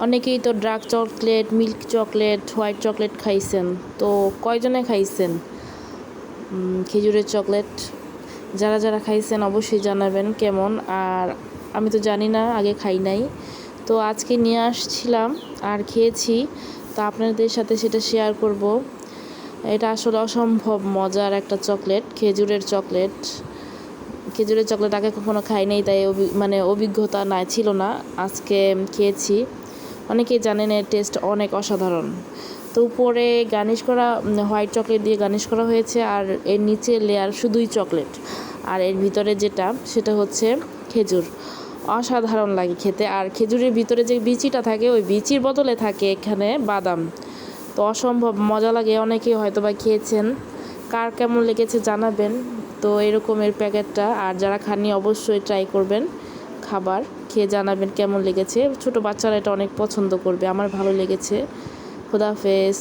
অনেকেই তো dark chocolate milk chocolate white chocolate খাইছেন। তো কয়জনে খাইছেন? খেজুরের চকলেট যারা যারা খাইছেন অবশ্যই জানাবেন কেমন। আর আমি তো জানি না, আগে খাই নাই। তো আজকে নিয়ে আসছিলাম আর খেয়েছি। তো আপনাদের সাথে সেটা শেয়ার করব। এটা আসলে অসম্ভব মজার একটা চকলেট খেজুরের চকলেট খেজুরের চকলেট আগে কখনো খাই নাই, তাই মানে অভিজ্ঞতা নাই, ছিল না। আজকে খেয়েছি। অনেকেই জানেন এর টেস্ট অনেক অসাধারণ। তো উপরে গার্নিশ করা হোয়াইট চকলেট দিয়ে গার্নিশ করা হয়েছে আর এর নিচে লেয়ার শুধুই চকলেট আর এর ভিতরে যেটা, সেটা হচ্ছে খেজুর। অসাধারণ লাগে খেতে। আর খেজুরের ভিতরে যে বিচিটা থাকে, ওই বিচির বদলে থাকে এখানে বাদাম। তো অসম্ভব, মজা লাগে। অনেকেই হয়তো বা খেয়েছেন। কার কেমন লেগেছে জানাবেন। তো এরকমের প্যাকেটটা আর যারা খাননি, অবশ্যই ট্রাই করবেন। খাবার, খেয়ে জানাবেন কেমন লেগেছে। ছোট বাচ্চারা এটা অনেক পছন্দ করবে, আমার ভালো লেগেছে। খুদাফেজ